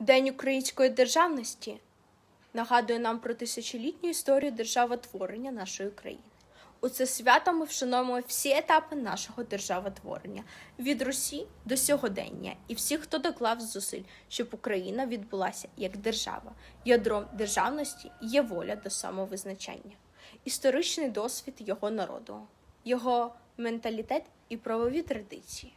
День української державності нагадує нам про тисячолітню історію державотворення нашої країни. У це свято ми вшановуємо всі етапи нашого державотворення від Русі до сьогодення і всіх, хто доклав зусиль, щоб Україна відбулася як держава. Ядром державності є воля до самовизначення, історичний досвід його народу, його менталітет і правові традиції.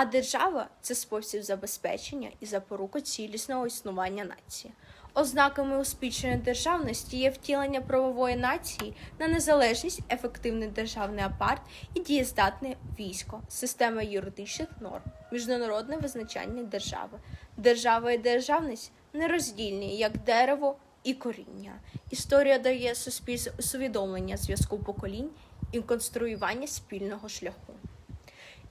А держава це спосіб забезпечення і запорука цілісного існування нації. Ознаками успішної державності є втілення правової нації на незалежність, ефективний державний апарат і дієздатне військо, система юридичних норм, міжнародне визначання держави. Держава і державність нероздільні, як дерево і коріння. Історія дає суспільству усвідомлення зв'язку поколінь і конструювання спільного шляху.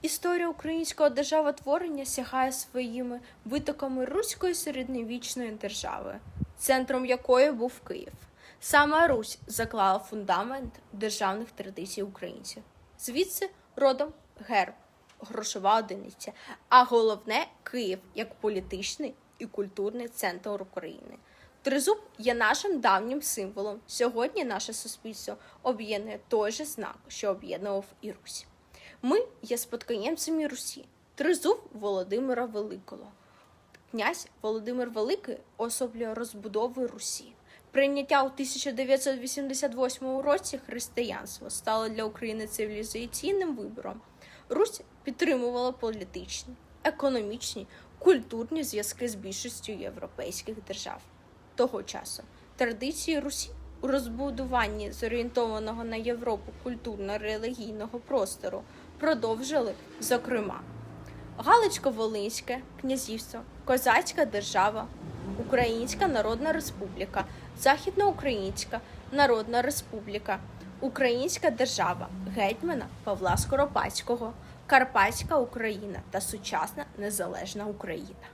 Історія українського державотворення сягає своїми витоками руської середньовічної держави, центром якої був Київ. Саме Русь заклала фундамент державних традицій українців. Звідси родом герб, грошова одиниця, а головне Київ як політичний і культурний центр України. Тризуб є нашим давнім символом. Сьогодні наше суспільство об'єднує той же знак, що об'єднував і Русь. Ми є спадкоємцями Русі, тризуб Володимира Великого. Князь Володимир Великий особлює розбудову Русі. Прийняття у 1988 році християнство стало для України цивілізаційним вибором. Русь підтримувала політичні, економічні, культурні зв'язки з більшістю європейських держав того часу. Традиції Русі у розбудуванні зорієнтованого на Європу культурно-релігійного простору продовжили, зокрема, Галицько-Волинське князівство, Козацька держава, Українська Народна Республіка, Західноукраїнська Народна Республіка, Українська держава гетьмана Павла Скоропадського, Карпатська Україна та сучасна незалежна Україна.